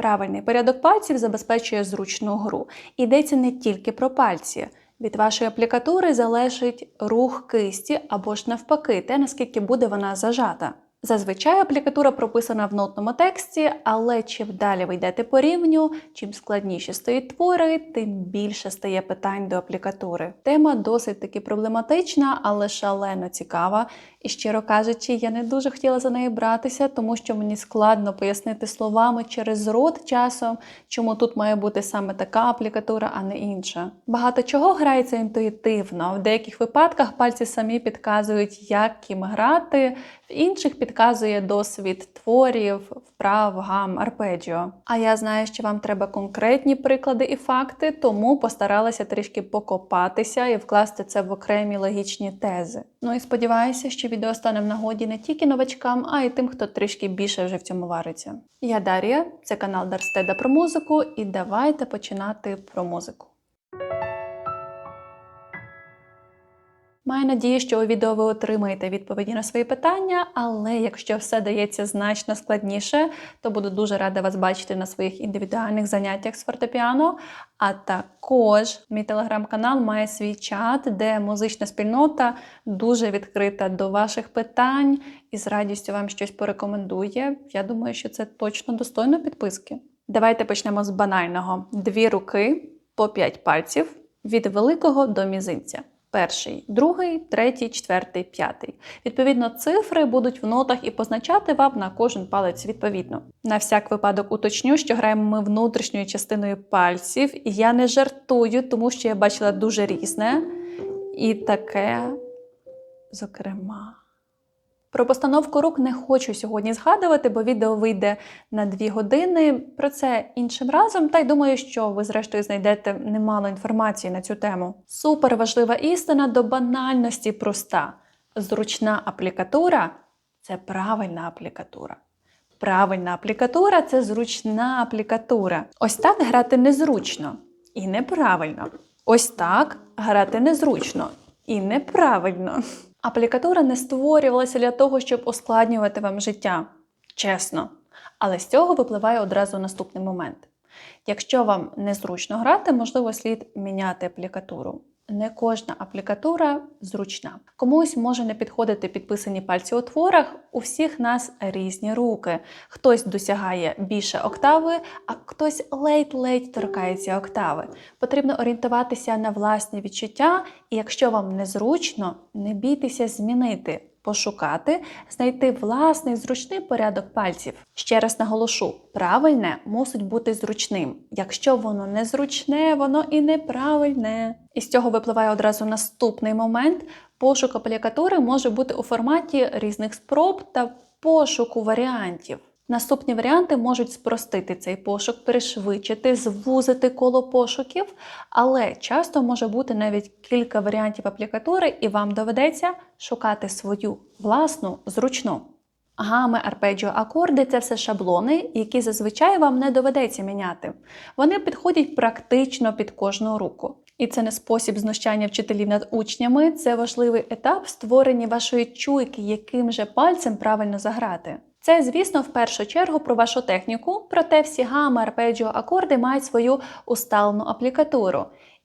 Правильний порядок пальців забезпечує зручну гру. Йдеться не тільки про пальці. Від вашої аплікатури залежить рух кисті або ж навпаки, те, наскільки буде вона зажата. Зазвичай аплікатура прописана в нотному тексті, але чим далі ви йдете по рівню, чим складніші стають твори, тим більше стає питань до аплікатури. Тема досить таки проблематична, але шалено цікава. І щиро кажучи, я не дуже хотіла за неї братися, тому що мені складно пояснити словами через рот часом, чому тут має бути саме така аплікатура, а не інша. Багато чого грається інтуїтивно. В деяких випадках пальці самі підказують, як ким грати, інших підказує досвід творів, вправ, гам, арпеджіо. А я знаю, що вам треба конкретні приклади і факти, тому постаралася трішки покопатися і вкласти це в окремі логічні тези. Ну і сподіваюся, що відео стане в нагоді не тільки новачкам, а й тим, хто трішки більше вже в цьому вариться. Я Дар'я, це канал Дарстеда про музику, і давайте починати про музику. Маю надію, що у відео ви отримаєте відповіді на свої питання, але якщо все дається значно складніше, то буду дуже рада вас бачити на своїх індивідуальних заняттях з фортепіано. А також мій телеграм-канал має свій чат, де музична спільнота дуже відкрита до ваших питань і з радістю вам щось порекомендує. Я думаю, що це точно достойно підписки. Давайте почнемо з банального: дві руки по 5 пальців від великого до мізинця. Перший, другий, третій, четвертий, п'ятий. Відповідно, цифри будуть в нотах і позначати вам на кожен палець відповідно. На всяк випадок уточню, що граємо ми внутрішньою частиною пальців. І я не жартую, тому що я бачила дуже різне. І таке, зокрема. Про постановку рук не хочу сьогодні згадувати, бо відео вийде на дві години. Про це іншим разом, та й думаю, що ви, зрештою, знайдете немало інформації на цю тему. Супер важлива істина до банальності проста. Зручна аплікатура це правильна аплікатура. Правильна аплікатура це зручна аплікатура. Ось так грати незручно і неправильно. Ось так грати незручно і неправильно. Аплікатура не створювалася для того, щоб ускладнювати вам життя. Чесно. Але з цього випливає одразу наступний момент. Якщо вам незручно грати, можливо, слід міняти аплікатуру. Не кожна аплікатура зручна. Комусь може не підходити підписані пальці у творах. У всіх нас різні руки. Хтось досягає більше октави, а хтось ледь-ледь торкається октави. Потрібно орієнтуватися на власні відчуття, і якщо вам незручно, не бійтеся змінити. Пошукати, знайти власний зручний порядок пальців. Ще раз наголошу: правильне мусить бути зручним. Якщо воно незручне, воно і неправильне. І з цього випливає одразу наступний момент. Пошук аплікатури може бути у форматі різних спроб та пошуку варіантів. Наступні варіанти можуть спростити цей пошук, перешвидшити, звузити коло пошуків, але часто може бути навіть кілька варіантів аплікатури, і вам доведеться шукати свою власну зручну. Гами, арпеджіо, акорди це все шаблони, які зазвичай вам не доведеться міняти. Вони підходять практично під кожну руку. І це не спосіб знущання вчителів над учнями, це важливий етап в створенні вашої чуйки, яким же пальцем правильно заграти. Це, звісно, в першу чергу про вашу техніку, проте всі гами, арпеджіо, акорди мають свою усталену аплікатуру.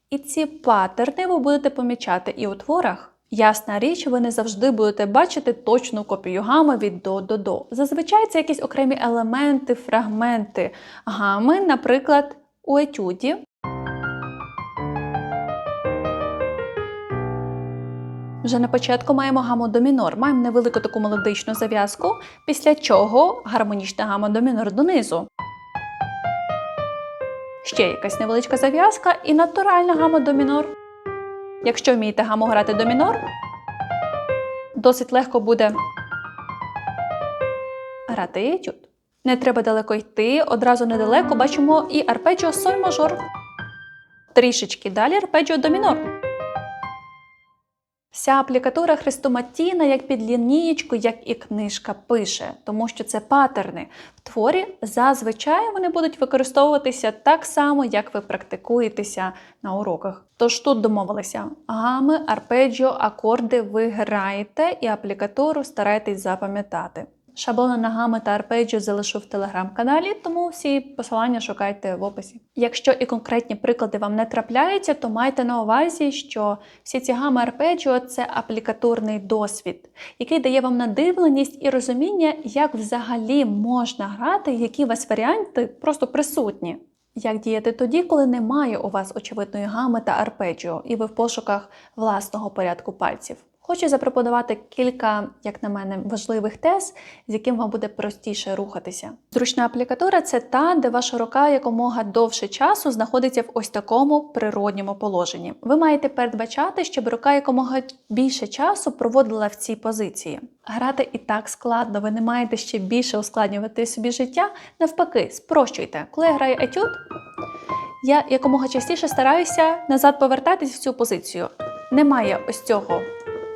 І ці паттерни ви будете помічати і у творах. Ясна річ, ви не завжди будете бачити точну копію гами від до до до. Зазвичай це якісь окремі елементи, фрагменти гами, наприклад, у етюді. Вже на початку маємо гаму до мінор, маємо невелику таку мелодичну зав'язку, після чого гармонічна гама до мінор донизу. Ще якась невеличка зав'язка і натуральна гама до мінор. Якщо вмієте гаму грати до мінор, досить легко буде грати етюд. Не треба далеко йти, одразу недалеко бачимо і арпеджіо соль мажор. Трішечки далі арпеджіо до мінор. Вся аплікатура хрестоматійна, як під лінієчку, як і книжка пише, тому що це патерни. В творі зазвичай вони будуть використовуватися так само, як ви практикуєтеся на уроках. Тож тут домовилися: гами, арпеджіо, акорди ви граєте і аплікатуру старайтесь запам'ятати. Шаблони на гами та арпеджіо залишу в телеграм-каналі, тому всі посилання шукайте в описі. Якщо і конкретні приклади вам не трапляються, то майте на увазі, що всі ці гами арпеджіо це аплікатурний досвід, який дає вам надивленість і розуміння, як взагалі можна грати, які у вас варіанти просто присутні. Як діяти тоді, коли немає у вас очевидної гами та арпеджіо, і ви в пошуках власного порядку пальців? Хочу запропонувати кілька, як на мене, важливих тез, з яким вам буде простіше рухатися. Зручна аплікатура це та, де ваша рука якомога довше часу знаходиться в ось такому природньому положенні. Ви маєте передбачати, щоб рука якомога більше часу проводила в цій позиції. Грати і так складно, ви не маєте ще більше ускладнювати собі життя. Навпаки, спрощуйте. Коли я граю етюд, я якомога частіше стараюся назад повертатись в цю позицію. Немає ось цього.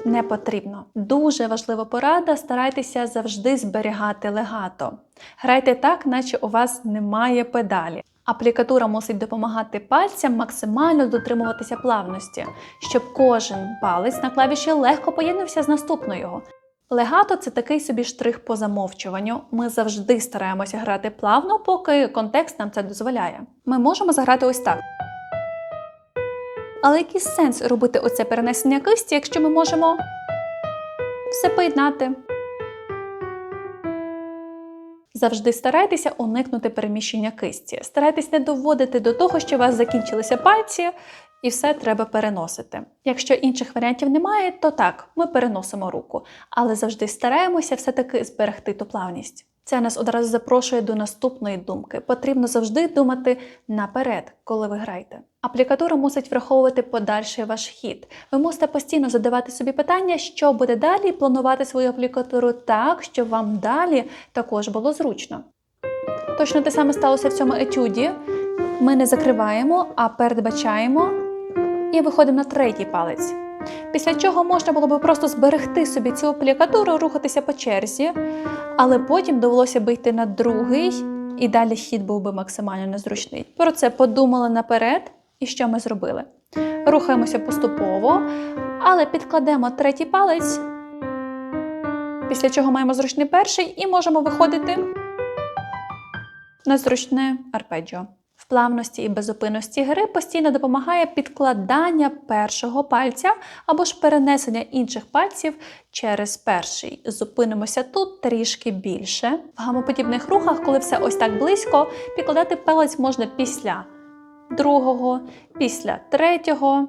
Не потрібно. Дуже важлива порада. Старайтеся завжди зберігати легато. Грайте так, наче у вас немає педалі. Аплікатура мусить допомагати пальцям максимально дотримуватися плавності, щоб кожен палець на клавіші легко поєднався з наступною. Легато це такий собі штрих по замовчуванню. Ми завжди стараємося грати плавно, поки контекст нам це дозволяє. Ми можемо заграти ось так. Але який сенс робити оце перенесення кисті, якщо ми можемо все поєднати? Завжди старайтеся уникнути переміщення кисті. Старайтесь не доводити до того, що у вас закінчилися пальці, і все треба переносити. Якщо інших варіантів немає, то так, ми переносимо руку, але завжди стараємося все-таки зберегти ту плавність. Це нас одразу запрошує до наступної думки. Потрібно завжди думати наперед, коли ви граєте. Аплікатура мусить враховувати подальший ваш хід. Ви мусите постійно задавати собі питання, що буде далі, планувати свою аплікатуру так, щоб вам далі також було зручно. Точно те саме сталося в цьому етюді. Ми не закриваємо, а передбачаємо і виходимо на третій палець. Після чого можна було би просто зберегти собі цю аплікатуру, рухатися по черзі, але потім довелося би йти на другий, і далі хід був би максимально незручний. Про це подумали наперед, і що ми зробили? Рухаємося поступово, але підкладемо третій палець, після чого маємо зручний перший і можемо виходити на зручне арпеджіо. Плавності і безупинності гри постійно допомагає підкладання першого пальця або ж перенесення інших пальців через перший. Зупинимося тут трішки більше. В гамоподібних рухах, коли все ось так близько, підкладати палець можна після другого, після третього.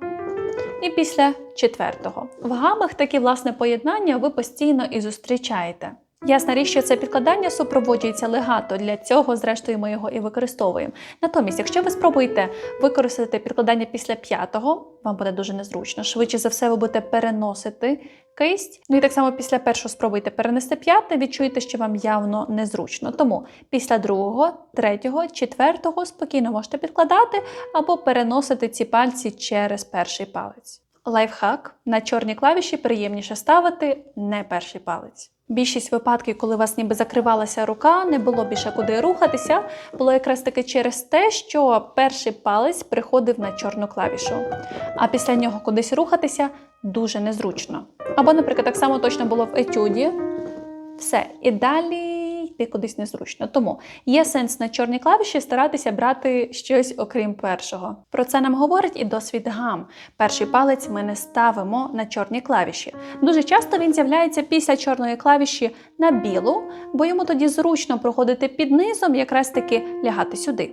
І після четвертого. В гамах такі власне поєднання ви постійно і зустрічаєте. Ясна річ, що це підкладання супроводжується легато, для цього, зрештою, ми його і використовуємо. Натомість, якщо ви спробуєте використати підкладання після п'ятого, вам буде дуже незручно. Швидше за все, ви будете переносити кисть. Ну і так само після першого спробуйте перенести п'яте, відчуєте, що вам явно незручно. Тому після другого, третього, четвертого спокійно можете підкладати або переносити ці пальці через перший палець. Лайфхак на чорні клавіші приємніше ставити не перший палець. Більшість випадків, коли у вас ніби закривалася рука, не було більше куди рухатися, було якраз таки через те, що перший палець приходив на чорну клавішу, а після нього кудись рухатися дуже незручно. Або, наприклад, так само точно було в етюді. Все, і далі йти кудись незручно. Тому є сенс на чорній клавіші старатися брати щось окрім першого. Про це нам говорить і досвід гам. Перший палець ми не ставимо на чорні клавіші. Дуже часто він з'являється після чорної клавіші на білу, бо йому тоді зручно проходити під низом, якраз таки лягати сюди.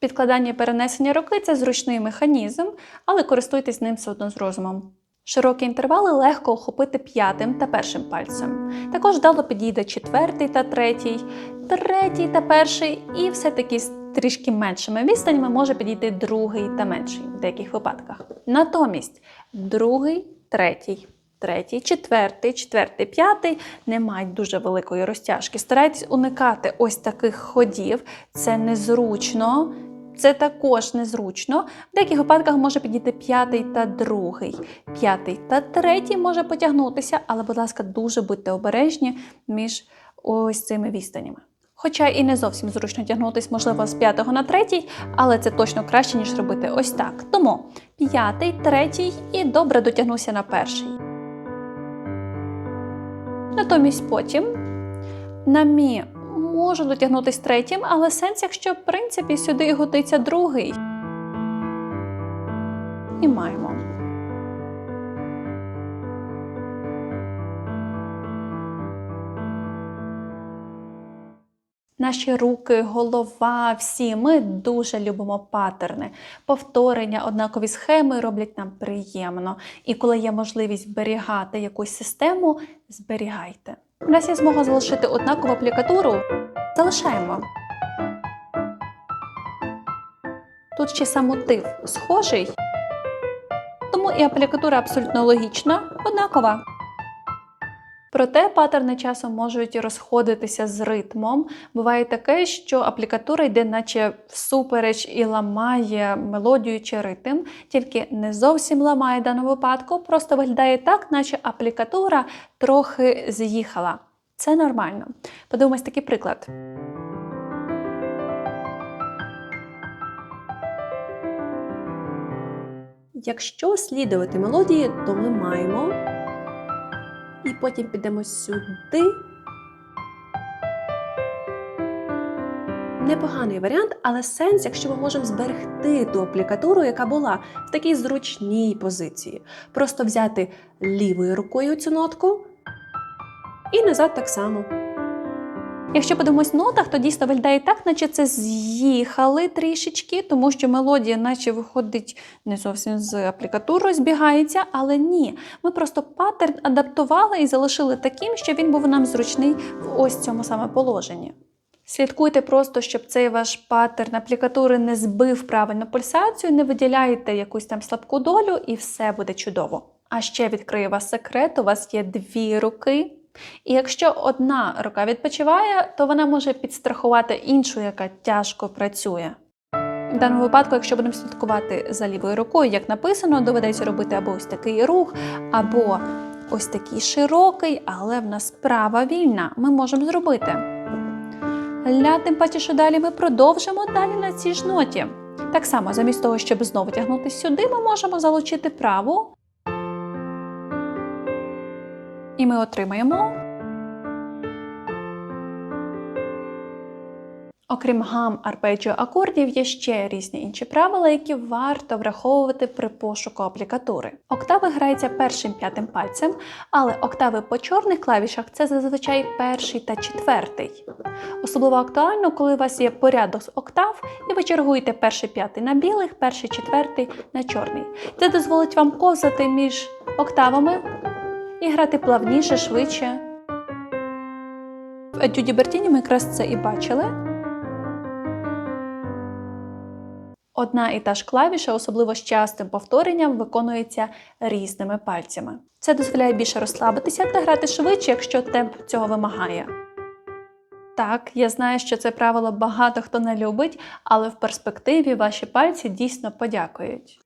Підкладання і перенесення руки це зручний механізм, але користуйтесь ним все одно з розумом. Широкі інтервали легко охопити п'ятим та першим пальцем. Також вдало підійде четвертий та третій, третій та перший, і все-таки з трішки меншими відстанями може підійти другий та менший в деяких випадках. Натомість другий, третій, третій, четвертий, четвертий, п'ятий не мають дуже великої розтяжки. Старайтесь уникати ось таких ходів, це незручно. Це також незручно. В деяких випадках може підійти п'ятий та другий. П'ятий та третій може потягнутися, але, будь ласка, дуже будьте обережні між ось цими відстанями. Хоча і не зовсім зручно тягнутися, можливо, з п'ятого на третій, але це точно краще, ніж робити ось так. Тому п'ятий, третій і добре дотягнуся на перший. Натомість потім На мі можу дотягнутись третім, але сенс, якщо в принципі сюди годиться другий. І маємо. Наші руки, голова, всі ми дуже любимо паттерни. Повторення, однакові схеми роблять нам приємно. І коли є можливість зберігати якусь систему, зберігайте. У нас є змога залишити однакову аплікатуру. Залишаємо. Тут ще сам мотив схожий, тому і аплікатура абсолютно логічна, однакова. Проте паттерни часом можуть розходитися з ритмом. Буває таке, що аплікатура йде, наче всупереч і ламає мелодію чи ритм, тільки не зовсім ламає в даному випадку, просто виглядає так, наче аплікатура трохи з'їхала. Це нормально. Подивимось такий приклад. Якщо слідувати мелодії, то ми маємо. І потім підемо сюди. Непоганий варіант, але сенс, якщо ми можемо зберегти ту аплікатуру, яка була в такій зручній позиції. Просто взяти лівою рукою цю нотку і назад так само. Якщо подивимось нотах, то дійсно виглядає так, наче це з'їхали трішечки, тому що мелодія, наче виходить не зовсім з аплікатурою, збігається, але ні. Ми просто паттерн адаптували і залишили таким, що він був нам зручний в ось цьому саме положенні. Слідкуйте просто, щоб цей ваш паттерн аплікатури не збив правильну пульсацію, не виділяйте якусь там слабку долю, і все буде чудово. А ще відкрию вас секрет: у вас є дві руки. І якщо одна рука відпочиває, то вона може підстрахувати іншу, яка тяжко працює. В даному випадку, якщо будемо слідкувати за лівою рукою, як написано, доведеться робити або ось такий рух, або ось такий широкий, але в нас права вільна. Ми можемо зробити. Ля, тим паче, що далі ми продовжимо далі на цій ж ноті. Так само, замість того, щоб знову тягнути сюди, ми можемо залучити праву. І ми отримаємо. Окрім гам, арпеджіо, акордів, є ще різні інші правила, які варто враховувати при пошуку аплікатури. Октави граються першим п'ятим пальцем, але октави по чорних клавішах це зазвичай перший та четвертий. Особливо актуально, коли у вас є порядок з октав, і ви чергуєте перший п'ятий на білих, перший четвертий на чорний. Це дозволить вам ковзати між октавами і грати плавніше, швидше. В етюді Бертіні ми якраз це і бачили. Одна і та ж клавіша, особливо з частим повторенням, виконується різними пальцями. Це дозволяє більше розслабитися та грати швидше, якщо темп цього вимагає. Так, я знаю, що це правило багато хто не любить, але в перспективі ваші пальці дійсно подякують.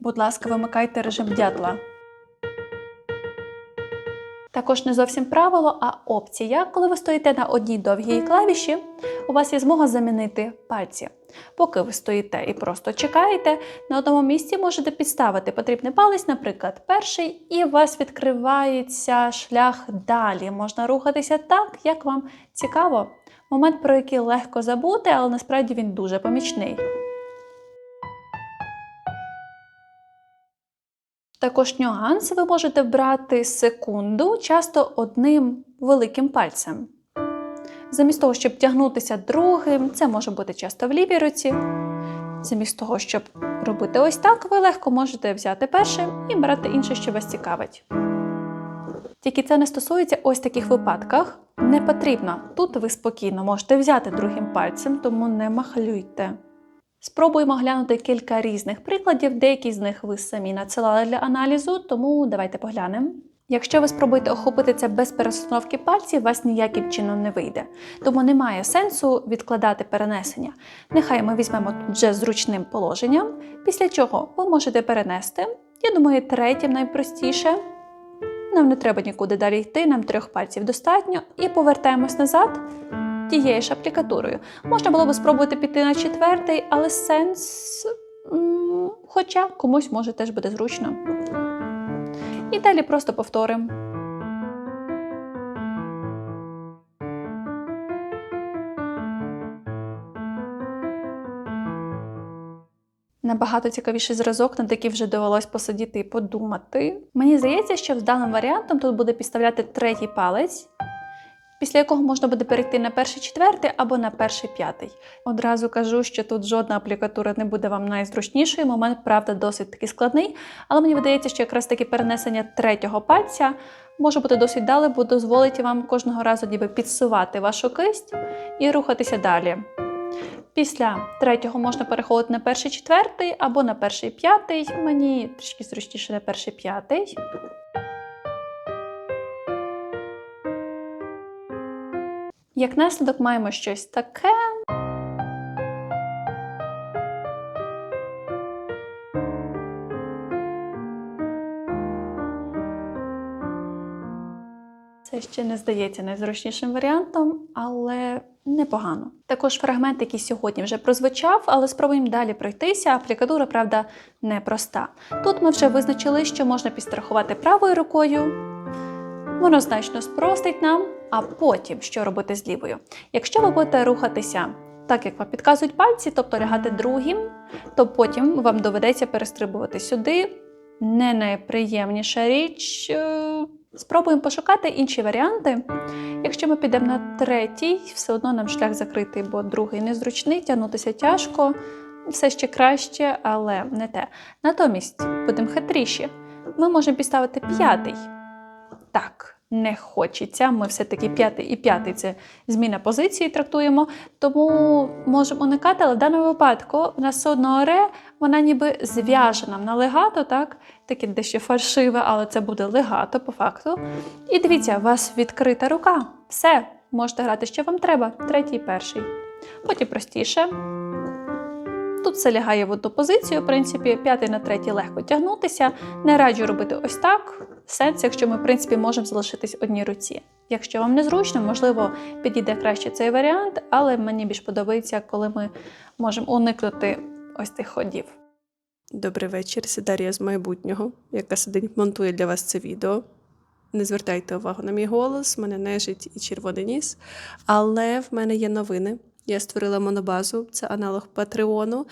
Будь ласка, вимикайте режим дятла. Також не зовсім правило, а опція. Коли ви стоїте на одній довгій клавіші, у вас є змога замінити пальці. Поки ви стоїте і просто чекаєте, на одному місці можете підставити потрібний палець, наприклад, перший, і у вас відкривається шлях далі. Можна рухатися так, як вам цікаво. Момент, про який легко забути, але насправді він дуже помічний. Також нюанс ви можете брати секунду, часто одним великим пальцем. Замість того, щоб тягнутися другим, це може бути часто в лівій руці. Замість того, щоб робити ось так, ви легко можете взяти першим і брати інше, що вас цікавить. Тільки це не стосується ось таких випадках. Не потрібно. Тут ви спокійно можете взяти другим пальцем, тому не махлюйте. Спробуємо глянути кілька різних прикладів, деякі з них ви самі надсилали для аналізу, тому давайте поглянемо. Якщо ви спробуєте охопити це без перестановки пальців, вас ніяким чином не вийде. Тому немає сенсу відкладати перенесення. Нехай ми візьмемо тут вже зручним положенням, після чого ви можете перенести. Я думаю, третім найпростіше. Нам не треба нікуди далі йти, нам трьох пальців достатньо, і повертаємось назад тією ж аплікатурою. Можна було би спробувати піти на четвертий, але сенс, хоча комусь може теж буде зручно. І далі просто повторимо. Набагато цікавіший зразок, над який вже довелось посидіти і подумати. Мені здається, що з даним варіантом тут буде підставляти третій палець після якого можна буде перейти на перший четвертий або на перший п'ятий. Одразу кажу, що тут жодна аплікатура не буде вам найзручнішою. Момент, правда, досить таки складний, але мені видається, що якраз таки перенесення третього пальця може бути досить далі, бо дозволить вам кожного разу ніби підсувати вашу кисть і рухатися далі. Після третього можна переходити на перший четвертий або на перший п'ятий. Мені трішки зручніше на перший п'ятий. Як наслідок маємо щось таке. Це ще не здається найзручнішим варіантом, але непогано. Також фрагмент, який сьогодні вже прозвучав, але спробуємо далі пройтися. Аплікатура, правда, непроста. Тут ми вже визначили, що можна підстрахувати правою рукою. Воно значно спростить нам, а потім що робити з лівою. Якщо ви будете рухатися так, як вам підказують пальці, тобто лягати другим, то потім вам доведеться перестрибувати сюди. Не найприємніша річ. Е, Спробуємо пошукати інші варіанти. Якщо ми підемо на третій, все одно нам шлях закритий, бо другий незручний, тягнутися тяжко, все ще краще, але не те. Натомість, будемо хитріші, ми можемо підставити п'ятий. Так, не хочеться. Ми все-таки п'ятий і п'ятий це зміна позиції трактуємо, тому можемо уникати, але в даному випадку в нас все одно оре, вона ніби зв'яже нам на легато, так? Таке дещо фальшиве, але це буде легато по факту. І дивіться, у вас відкрита рука. Все, можете грати, що вам треба. Третій, перший. Потім простіше. Тут все лягає в одну позицію, в принципі, п'ятий на третій легко тягнутися. Не раджу робити ось так. Сенс, якщо ми, в принципі, можемо залишитись одній руці. Якщо вам незручно, можливо, підійде краще цей варіант, але мені більш подобається, коли ми можемо уникнути ось тих ходів. Добрий вечір, це Дар'я з майбутнього, яка сидить, монтує для вас це відео. Не звертайте увагу на мій голос, мене нежить і червоний ніс. Але в мене є новини. Я створила монобазу, це аналог Патреону.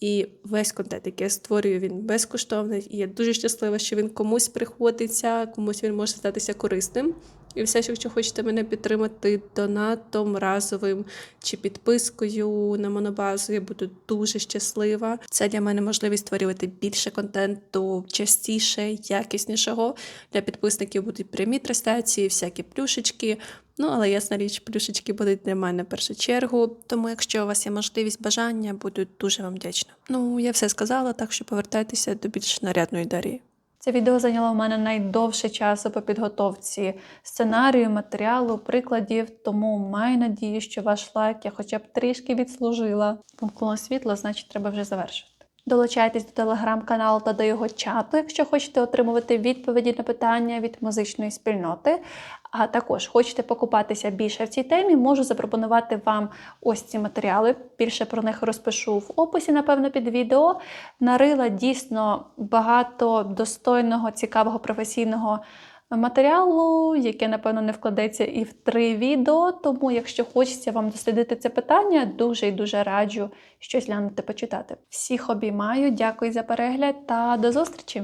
І весь контент, який я створюю, він безкоштовний. І я дуже щаслива, що він комусь приходиться, комусь він може статися корисним. І все, що якщо хочете мене підтримати донатом разовим чи підпискою на монобазу, я буду дуже щаслива. Це для мене можливість створювати більше контенту, частіше, якіснішого. Для підписників будуть прямі трансляції, всякі плюшечки. Ну, але ясна річ, плюшечки будуть для мене в першу чергу. Тому, якщо у вас є можливість бажання, буду дуже вам вдячна. Ну, я все сказала, так що повертайтеся до більш нарядної Дарії. Це відео зайняло в мене найдовше часу по підготовці сценарію, матеріалу, прикладів, тому маю надію, що ваш лайк я хоча б трішки відслужила. Помкнуло світло, значить, треба вже завершити. Долучайтесь до телеграм-каналу та до його чату, якщо хочете отримувати відповіді на питання від музичної спільноти. А також хочете покупатися більше в цій темі, можу запропонувати вам ось ці матеріали. Більше про них розпишу в описі, напевно, під відео. Нарила дійсно багато достойного, цікавого професійного матеріалу, яке, напевно, не вкладеться і в три відео. Тому, якщо хочеться вам дослідити це питання, дуже і дуже раджу щось глянути почитати. Всіх обіймаю, дякую за перегляд та до зустрічі!